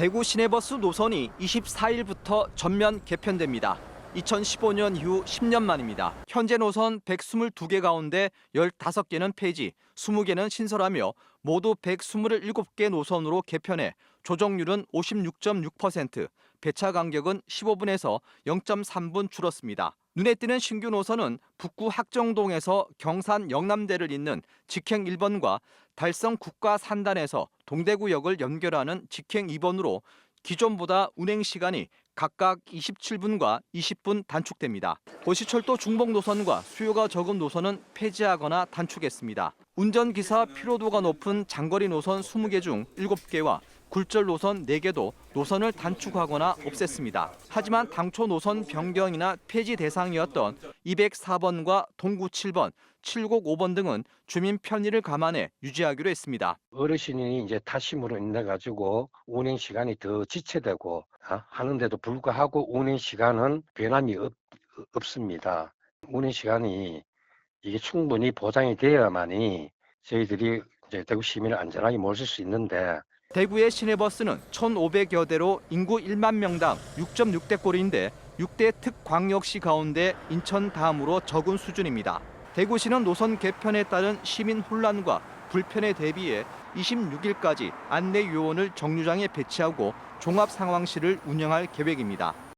대구 시내버스 노선이 24일부터 전면 개편됩니다. 2015년 이후 10년 만입니다. 현재 노선 122개 가운데 15개는 폐지, 20개는 신설하며 모두 127개 노선으로 개편해 조정률은 56.6%, 배차 간격은 15분에서 0.3분 줄었습니다. 눈에 띄는 신규 노선은 북구 학정동에서 경산 영남대를 잇는 직행 1번과 달성 국가 산단에서 동대구역을 연결하는 직행 2번으로 기존보다 운행 시간이 각각 27분과 20분 단축됩니다. 고시철도 중복 노선과 수요가 적은 노선은 폐지하거나 단축했습니다. 운전기사 피로도가 높은 장거리 노선 20개 중 7개와 굴절 노선 4개도 노선을 단축하거나 없앴습니다. 하지만 당초 노선 변경이나 폐지 대상이었던 204번과 동구 7번, 7곡 5번 등은 주민 편의를 감안해 유지하기로 했습니다. 어르신이 이제 타심으로 인해 가지고 운행 시간이 더 지체되고 아, 하는데도 불구하고 운행 시간은 변함이 없, 없습니다. 운행 시간이 이게 충분히 보장이 되어야만이 저희들이 이제 대구 시민을 안전하게 모실 수 있는데 대구의 시내버스는 1,500여 대로 인구 1만 명당 6.6대 꼴인데 6대 특광역시 가운데 인천 다음으로 적은 수준입니다. 대구시는 노선 개편에 따른 시민 혼란과 불편에 대비해 26일까지 안내 요원을 정류장에 배치하고 종합 상황실을 운영할 계획입니다.